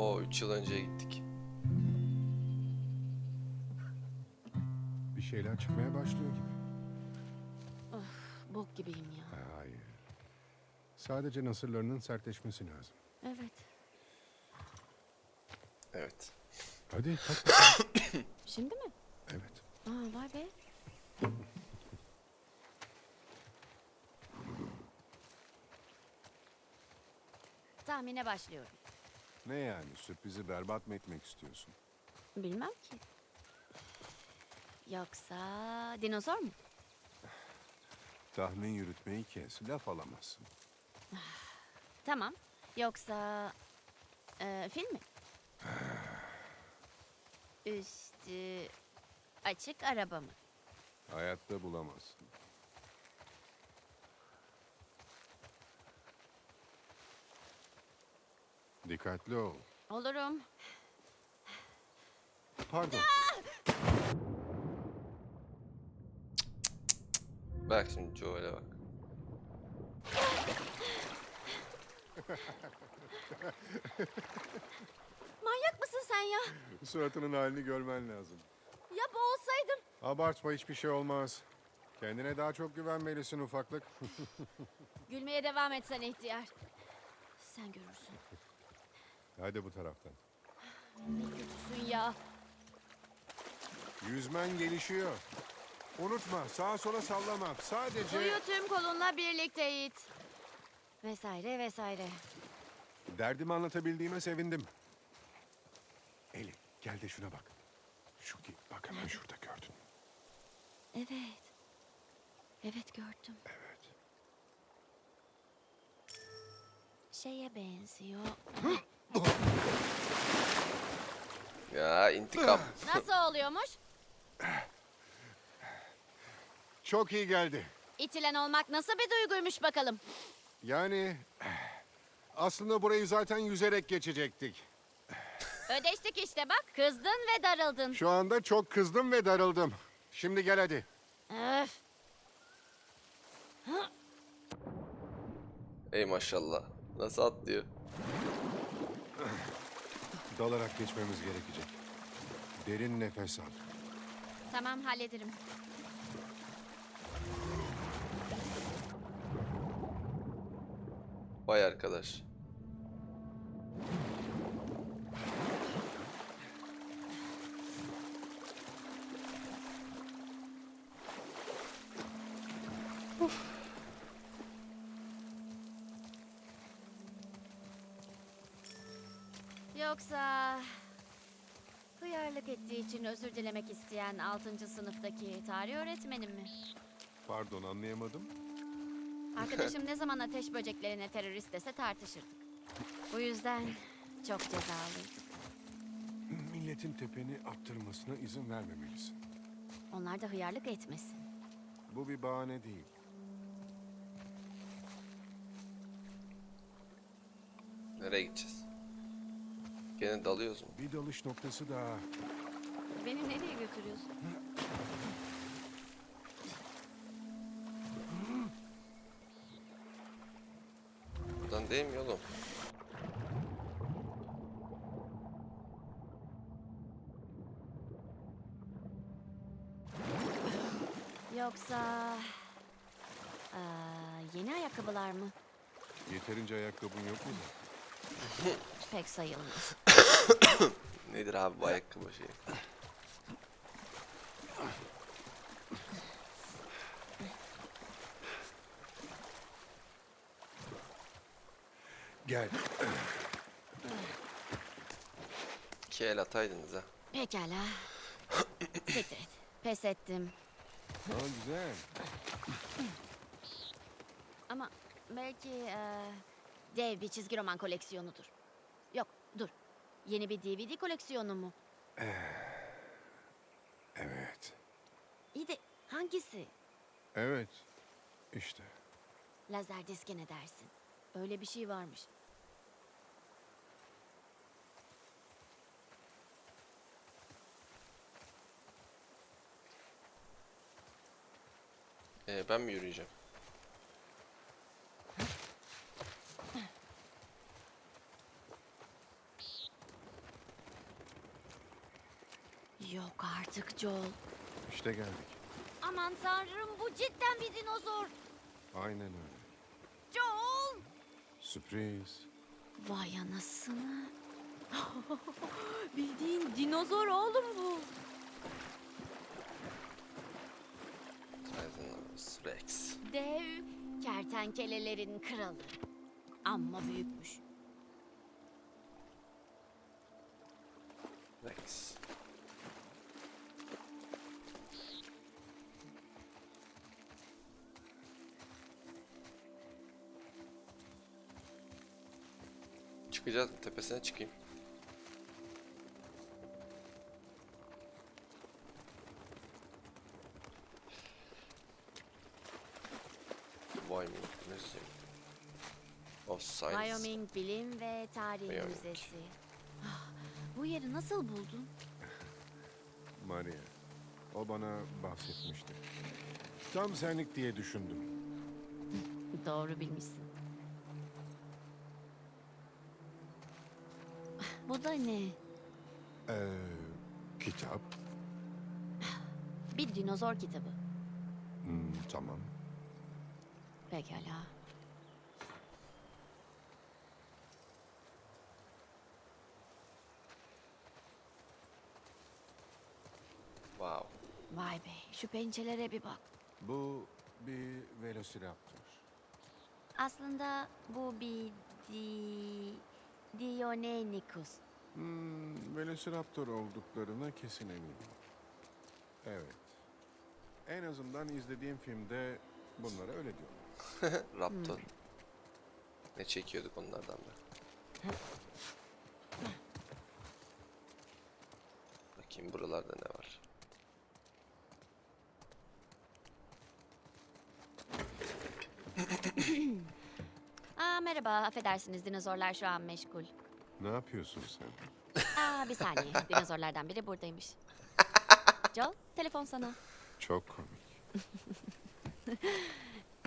O 3 yıl önceye gittik. Bir şeyler çıkmaya başlıyor gibi. Bok gibiyim ya. Ha, Hayır. Sadece nasırlarının sertleşmesi lazım. Evet. Evet. Hadi kalk bakalım. Şimdi mi? Evet. Aa vay be. Tahmine başlıyorum. Ne yani sürprizi berbat mı etmek istiyorsun? Bilmem ki. Yoksa dinozor mu? Tahmin yürütmeyi kes, laf alamazsın. Tamam. Yoksa e, film mi? Üstü açık araba mı? Hayatta bulamazsın. Dikkatli ol. Olurum. Pardon. Bak şimdi Joel'e bak. Manyak mısın sen ya? Suratının halini görmen lazım. Ya boğulsaydım. Abartma hiçbir şey olmaz. Kendine daha çok güvenmelisin ufaklık. Gülmeye devam etsen ihtiyar. Sen görürsün. Hadi bu taraftan. Ne kötüsün ya. Yüzmen gelişiyor. Unutma sağa sola sallama. Sadece... Suyu tüm kolunla birlikte it. Vesaire vesaire. Derdimi anlatabildiğime sevindim. Eli gel de şuna bak. Şu ki bak hemen şurada gördün. Evet. Evet gördüm. Evet. Şeye benziyor. Ya intikam. Nasıl oluyormuş? Çok iyi geldi. İtilen olmak nasıl bir duyguymuş bakalım. Yani aslında burayı zaten yüzerek geçecektik. Ödeştik işte bak. Kızdın ve darıldın. Şu anda çok kızdım ve darıldım. Şimdi gel hadi. Öf. Ey maşallah. Nasıl atlıyor? Dalarak geçmemiz gerekecek. Derin nefes al. Tamam hallederim. Vay arkadaş. Dilemek isteyen 6. sınıftaki tarih öğretmenim mi? Pardon anlayamadım. Arkadaşım ne zaman ateş böceklerine terörist dese tartışırdık. Bu yüzden çok cezalıydı. Milletin tepeni attırmasına izin vermemelisin. Onlar da hıyarlık etmesin. Bu bir bahane değil. Nereye gideceğiz? Gene dalıyoruz mu? Bir dalış noktası daha. Beni nereye götürüyorsun? Buradan değil mi yolum? Yoksa... eee, yeni ayakkabılar mı? Yeterince ayakkabın yok mu? Pek sayılmaz. Nedir abi bu ayakkabı şeyi? Gel. İki el ataydınız ha. Pekala. Siktir et. Pes ettim. Aa, güzel. Ama belki eee, dev bir çizgi roman koleksiyonudur. Yok dur. Yeni bir DVD koleksiyonu mu? Evet. İyi de hangisi? Evet. İşte. Lazer diske ne dersin? Öyle bir şey varmış. Ee, ben mi yürüyeceğim? Yok artık Joel. İşte geldik. Aman tanrım bu cidden bir dinozor. Aynen öyle. Joel! Sürpriz. Vay anasını. Bildiğin dinozor oğlum bu. Rex. Dev kertenkelelerin kralı. Amma büyükmüş. Rex. Çıkacağız tepesine çıkayım. Bilim ve Tarih Wyoming. Müzesi. Ah, Bu yeri nasıl buldun? Maria. O bana bahsetmişti. Tam senlik diye düşündüm. Doğru bilmişsin. Bu da ne? Ee, kitap. Bir dinozor kitabı. Hmm, tamam. Pekala. Wow. Vay be, şu pençelere bir bak. Bu bir velociraptor. Aslında bu bir di... Dionecus. Hmm, velociraptor olduklarına kesin eminim. Evet. En azından izlediğim filmde bunlara öyle diyorlar. Raptor. Ne çekiyorduk onlardan da. Bakayım buralarda ne var. Aa merhaba, affedersiniz dinozorlar şu an meşgul. Ne yapıyorsun sen? Aa bir saniye, dinozorlardan biri buradaymış. Joel, telefon sana. Çok komik.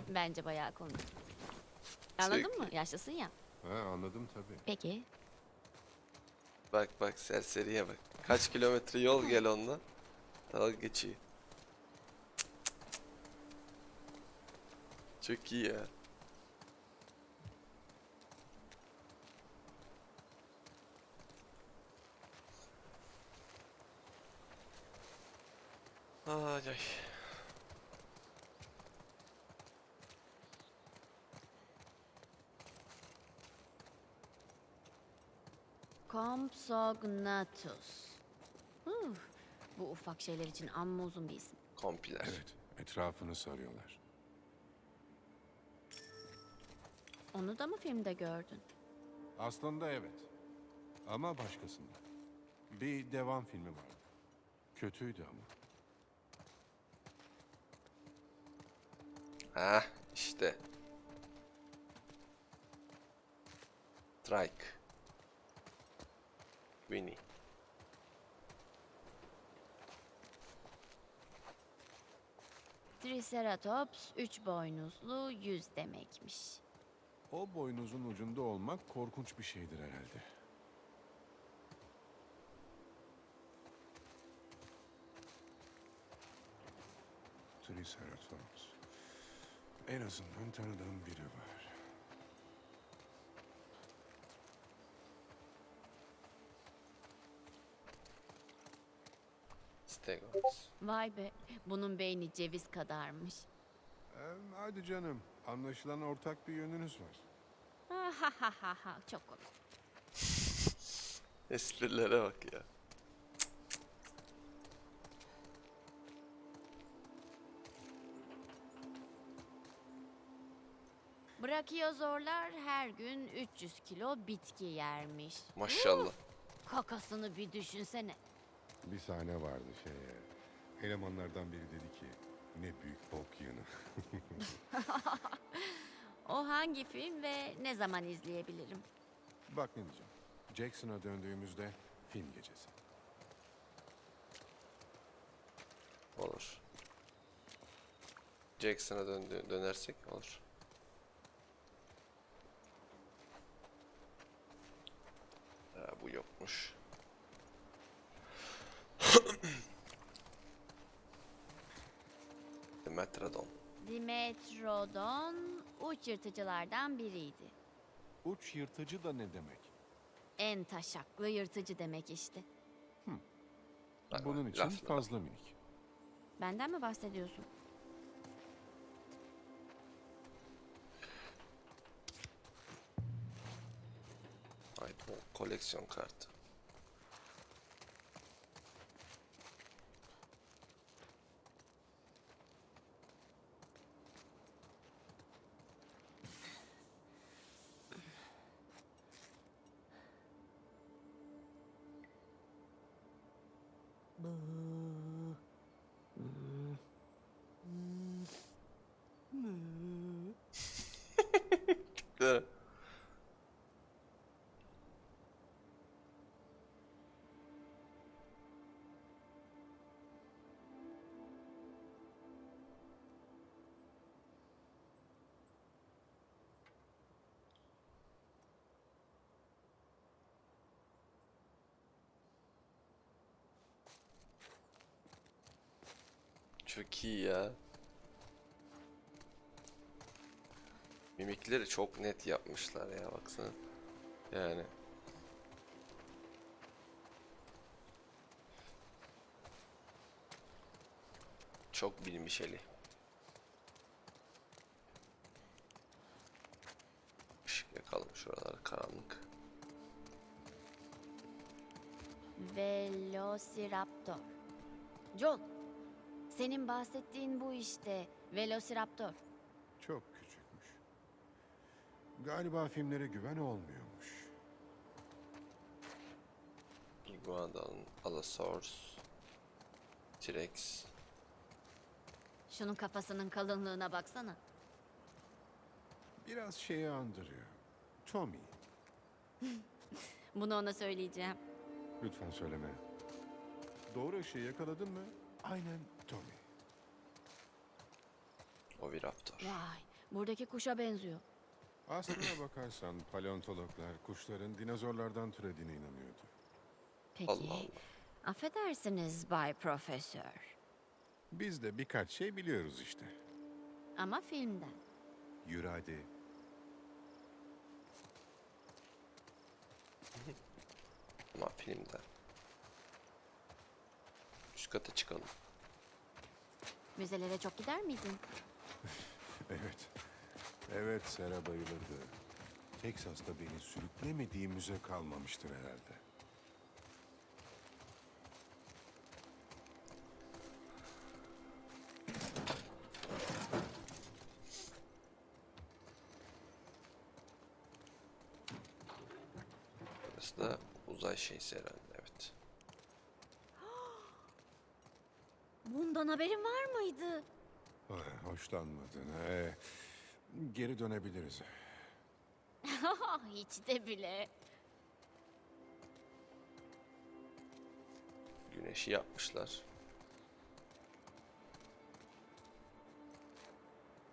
Bence bayağı komik. Anladın mı? Yaşlısın ya. Ha, anladım tabii. Peki. Bak bak serseriye bak. Kaç kilometre yol gel onunla. Dalga geçiyor. Çok iyi ya. Ay ay. Compsognathus. Huh, bu ufak şeyler için amma uzun bir isim. Kompiler. Evet, etrafını sarıyorlar. Onu da mı filmde gördün? Aslında evet. Ama başkasında. Bir devam filmi vardı. Kötüydü ama. Ha işte. Trike. Winnie. Triceratops üç boynuzlu yüz demekmiş. O boynuzun ucunda olmak korkunç bir şeydir herhalde. Triceratops. En azından tanıdığım biri var. Stegosaurus. Vay be, bunun beyni ceviz kadarmış. Ee, hadi canım. Anlaşılan ortak bir yönünüz var. Ha ha ha ha çok komik. Esprilere bak ya. Brachiozorlar her gün 300 kilo bitki yermiş. Maşallah. Kakasını bir düşünsene. Bir sahne vardı şey. Elemanlardan biri dedi ki ne büyük bok yanı. O hangi film ve ne zaman izleyebilirim? Bak ne diyeceğim. Jackson'a döndüğümüzde film gecesi. Olur. Jackson'a döndü, dönersek olur. Ha, bu yokmuş. Dimetrodon. Dimetrodon uç yırtıcılardan biriydi. Uç yırtıcı da ne demek? En taşaklı yırtıcı demek işte. Bak, Bunun için laflara. fazla minik. Benden mi bahsediyorsun? Ay bu koleksiyon kartı. Değil Çok iyi ya. Mimikleri çok net yapmışlar ya baksana. Yani. Çok bilmiş eli. Işık yakalım şuralar karanlık. Velociraptor. John, senin bahsettiğin bu işte. Velociraptor. Çok küçükmüş. Galiba filmlere güven olmuyormuş. Iguanodon, Allosaurus, T-Rex. Şunun kafasının kalınlığına baksana. Biraz şeyi andırıyor. Tommy. Bunu ona söyleyeceğim. Lütfen söyleme. Doğru şeyi yakaladın mı? Aynen Tommy. Oviraptor. Vay, buradaki kuşa benziyor. Aslına bakarsan paleontologlar kuşların dinozorlardan türediğine inanıyordu. Peki. Allah Allah. Affedersiniz Bay Profesör. Biz de birkaç şey biliyoruz işte. Ama filmden. Yürü hadi. Ama filmden. Üst kata çıkalım. Müzelere çok gider miydin? Evet. Evet Sera bayılırdı. Teksas'ta beni sürüklemediği müze kalmamıştır herhalde. Burası da uzay şeysi herhalde evet. Bundan haberin var mıydı? Ay, hoşlanmadın. He. Geri dönebiliriz. Hiç de bile. Güneşi yapmışlar.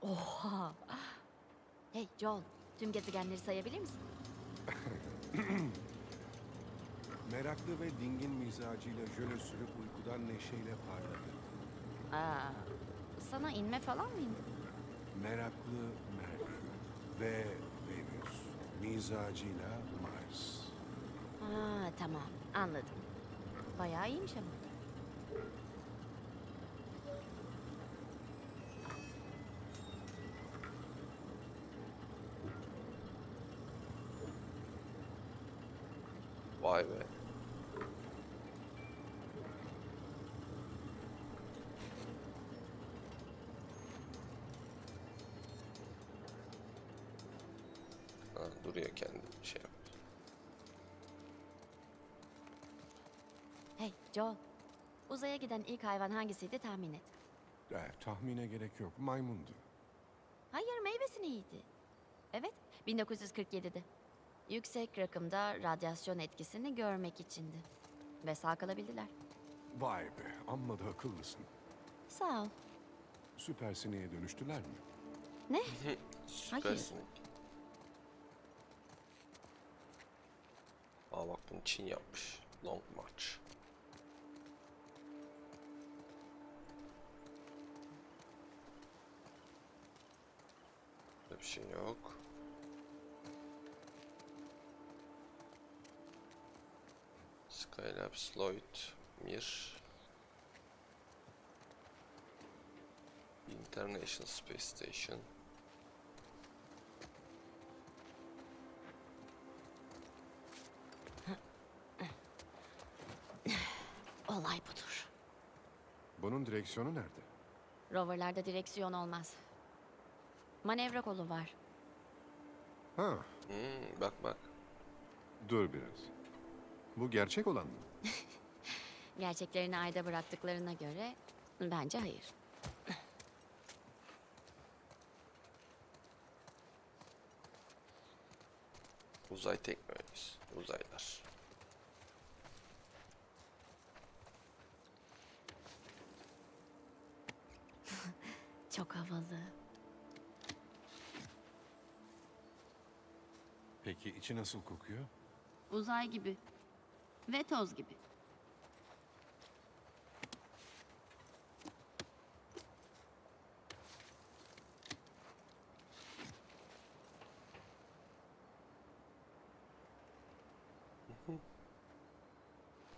Oha. Hey John, tüm gezegenleri sayabilir misin? Meraklı ve dingin mizacıyla jöle sürüp uykudan neşeyle parladı. Aa, sana inme falan mı indi? Meraklı Merkür ve Venüs. Mizacıyla Mars. Ha, tamam, anladım. Bayağı iyiymiş ama. Vay be. Ha, duruyor kendi şey yap. Hey Joel, uzaya giden ilk hayvan hangisiydi tahmin et. Eh, tahmine gerek yok. Maymundu. Hayır, meyvesini yedi. Evet, 1947'de. Yüksek rakımda radyasyon etkisini görmek içindi. Ve sağ kalabildiler. Vay be, amma da akıllısın. Sağ ol. Süper sineğe dönüştüler mi? Ne? Süpersin. Aa bak bunu Çin yapmış. Long March. Böyle bir şey yok. Skylab, Sloyd, Mir. International Space Station. Direksiyonu nerede? Roverlarda direksiyon olmaz. Manevra kolu var. Ha, Hmm, bak bak. dur biraz. Bu gerçek olan mı? Gerçeklerini ayda bıraktıklarına göre bence hayır. Uzay teknolojisi. Uzaylar. Çok havalı. Peki içi nasıl kokuyor? Uzay gibi. Ve toz gibi.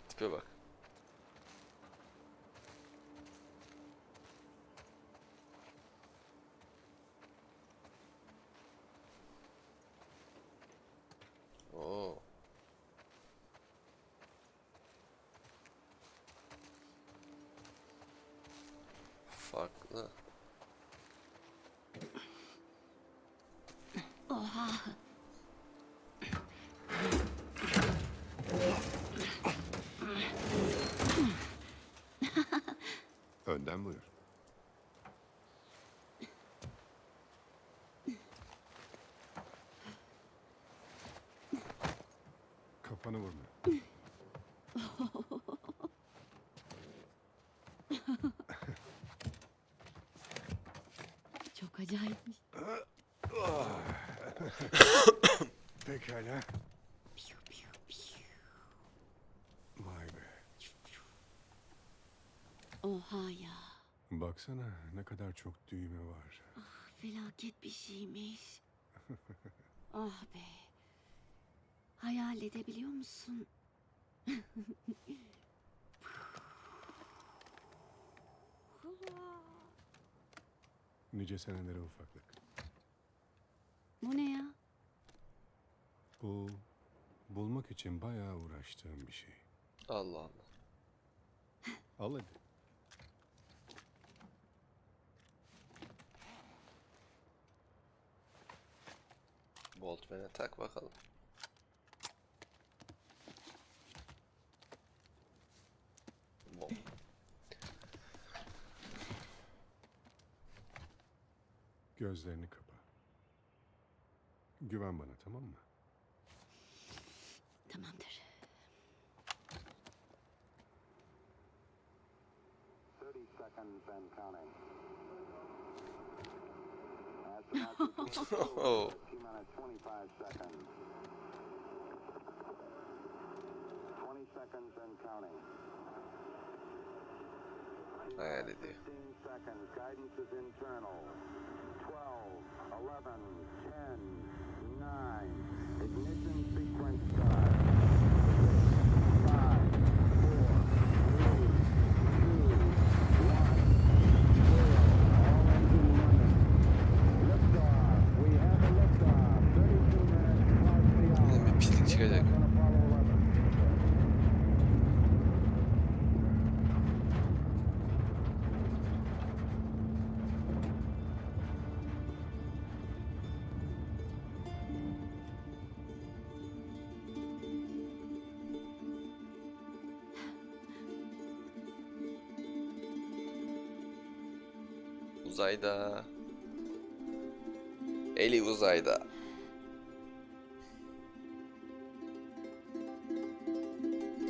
Tipe bak. Önden buyur. Kafanı vurma. Çok acayipmiş. Pekala. Vay be. Oha ya. Baksana ne kadar çok düğme var. Felaket bir şeymiş. ah be. Hayal edebiliyor musun? Nice senelere ufaklık. Bu ne ya? Bu bulmak için bayağı uğraştığım bir şey. Allah Allah. Al hadi. Boltman'e tak bakalım. Bom. Gözlerini kapa. Güven bana tamam mı? Tamamdır. Oh. minutes, 25 seconds. 20 seconds and counting. Hayal ediyor. 15 seconds. Guidance is internal. 12, 11, 10, 9, Uzayda. Eli uzayda.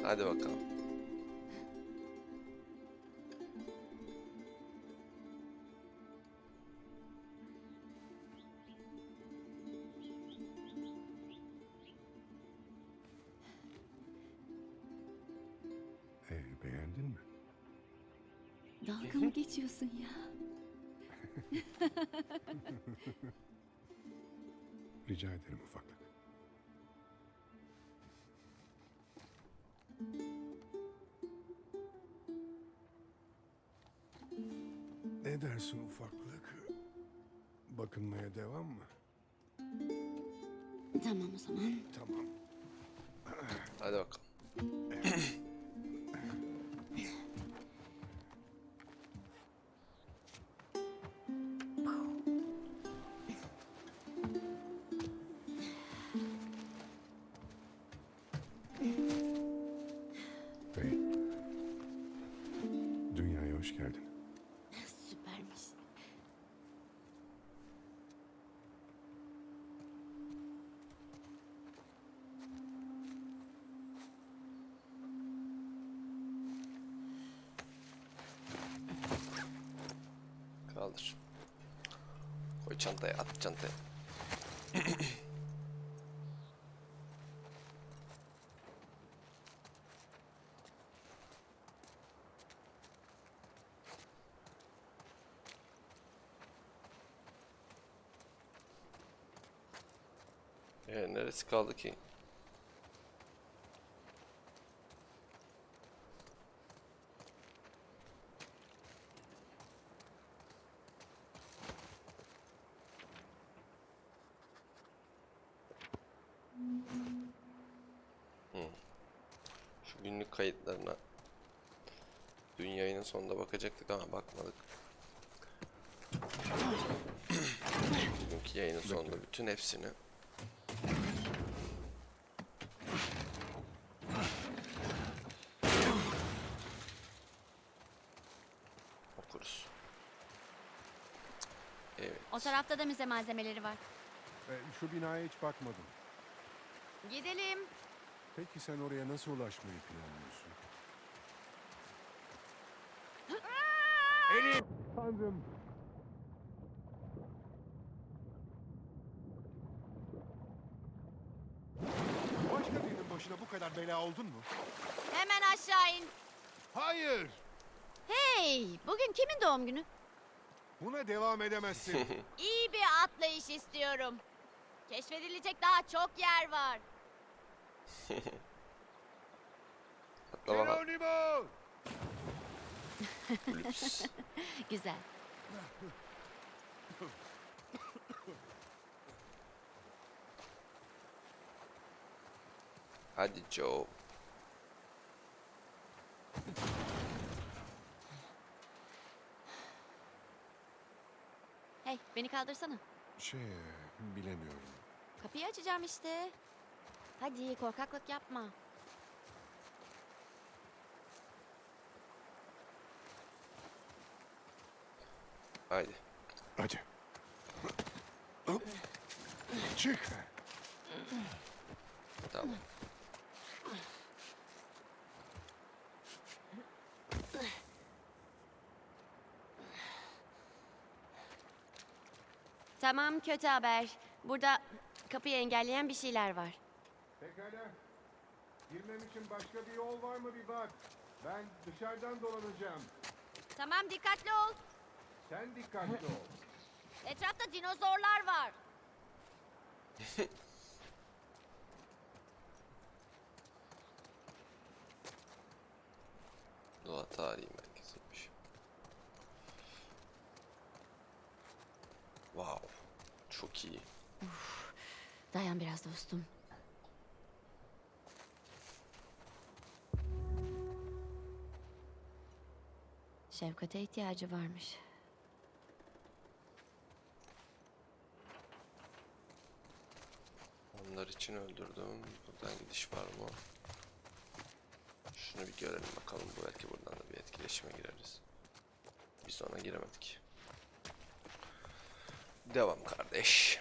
Hadi bakalım. Ee, beğendin mi? Dalga mı geçiyorsun ya? Rica ederim ufaklık. Ne dersin ufaklık? Bakınmaya devam mı? Tamam o zaman. Tamam. Hadi bakalım. Bey. Dünyaya hoş geldin. Süpermiş. Kaldır. Koy çantaya at çantaya. Ee, neresi kaldı ki? Şu günlük kayıtlarına dün yayının sonunda bakacaktık ama bakmadık. Bugünkü yayının sonunda bütün hepsini okuruz. Evet. O tarafta da müze malzemeleri var. Ee, şu binaya hiç bakmadım. Gidelim. Peki sen oraya nasıl ulaşmayı planlıyorsun? Elif! Tanrım! Başka birinin başına bu kadar bela oldun mu? Hemen aşağı in. Hayır! Hey, bugün kimin doğum günü? Buna devam edemezsin. İyi bir atlayış istiyorum. Keşfedilecek daha çok yer var. Hatta bana Geronimo! lüks. Güzel. Hadi Joe. Hey, beni kaldırsana. Şey, bilemiyorum. Kapıyı açacağım işte. Hadi korkaklık yapma. Haydi. Hadi. Hop. Çık. Tamam. Tamam, kötü haber. Burada kapıyı engelleyen bir şeyler var. Pekala. Girmem için başka bir yol var mı bir bak. Ben dışarıdan dolanacağım. Tamam, dikkatli ol. Sen dikkatli ol. Etrafta dinozorlar var. Doğa Tarihi. Çok iyi. Dayan biraz dostum. Şefkate ihtiyacı varmış. Onlar için öldürdüm. Buradan gidiş var mı? Şunu bir görelim bakalım. Belki buradan da bir etkileşime gireriz. Biz ona giremedik. Devam kardeş.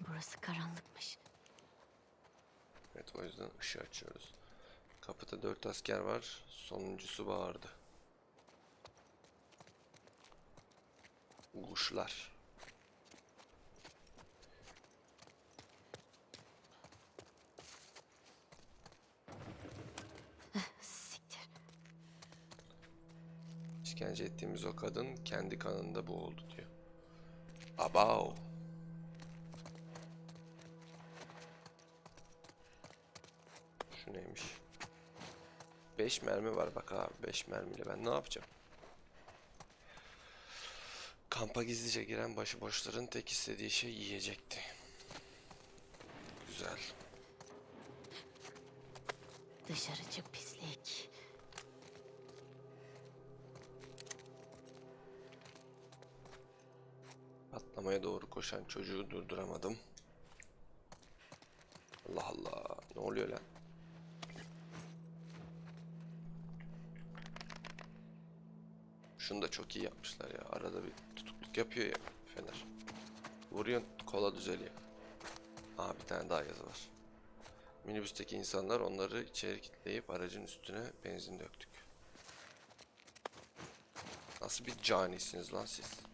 Burası karanlıkmış. Evet o yüzden ışığı açıyoruz. Kapıda dört asker var. Sonuncusu bağırdı. Kuşlar. Siktir. İşkence ettiğimiz o kadın kendi kanında boğuldu diyor. Abav. Şu neymiş? 5 mermi var bak abi 5 mermiyle ben ne yapacağım? Kampa gizlice giren başıboşların tek istediği şey yiyecekti. Güzel. Dışarı çık pislik. Patlamaya doğru koşan çocuğu durduramadım. Allah Allah. Ne oluyor lan? Şunu da çok iyi yapmışlar ya. Arada bir tutukluk yapıyor ya Fener. Vuruyorsun kola düzeliyor. Aa bir tane daha yazı var. Minibüsteki insanlar onları içeri kilitleyip aracın üstüne benzin döktük. Nasıl bir canisiniz lan siz?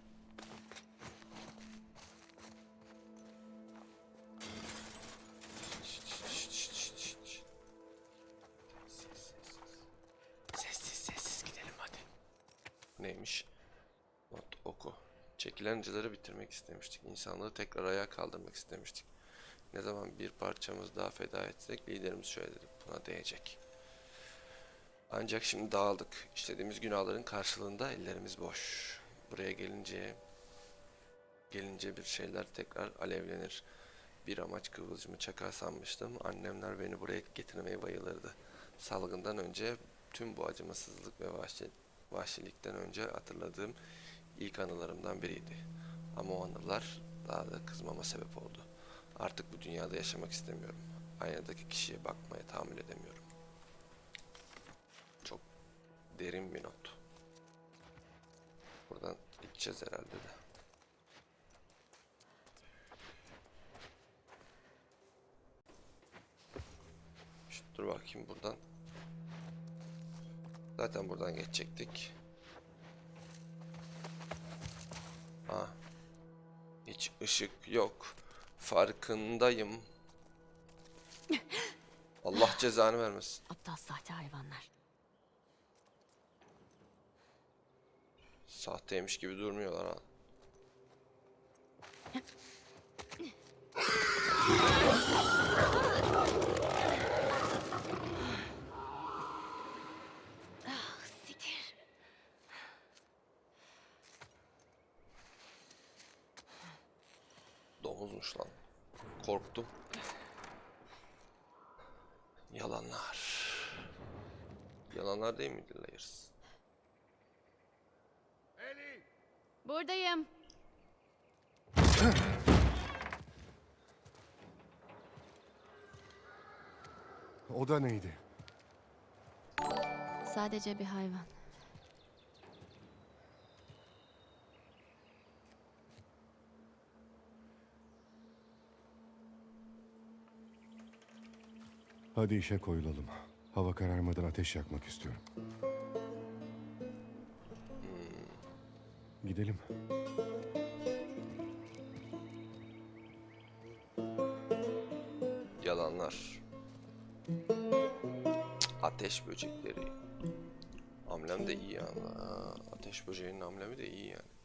Çekilen acıları bitirmek istemiştik. İnsanlığı tekrar ayağa kaldırmak istemiştik. Ne zaman bir parçamız daha feda etsek liderimiz şöyle dedi. Buna değecek. Ancak şimdi dağıldık. İşlediğimiz günahların karşılığında ellerimiz boş. Buraya gelince gelince bir şeyler tekrar alevlenir. Bir amaç kıvılcımı çakar sanmıştım. Annemler beni buraya getirmeye bayılırdı. Salgından önce tüm bu acımasızlık ve vahşi, vahşilikten önce hatırladığım ilk anılarımdan biriydi. Ama o anılar daha da kızmama sebep oldu. Artık bu dünyada yaşamak istemiyorum. Aynadaki kişiye bakmaya tahammül edemiyorum. Çok derin bir not. Buradan gideceğiz herhalde de. Şu, dur bakayım buradan. Zaten buradan geçecektik. Hiç ışık yok. Farkındayım. Allah cezanı vermesin. Aptal sahte hayvanlar. Sahteymiş gibi durmuyorlar ha. Ah siktir. Domuzmuş lan. Korktum. Yalanlar. Yalanlar değil miydi Layers? Buradayım. O da neydi? Sadece bir hayvan. Hadi işe koyulalım. Hava kararmadan ateş yakmak istiyorum. Gidelim. Yalanlar. Ateş böcekleri. Amblem de iyi yani. Ateş böceğinin amblemi de iyi yani.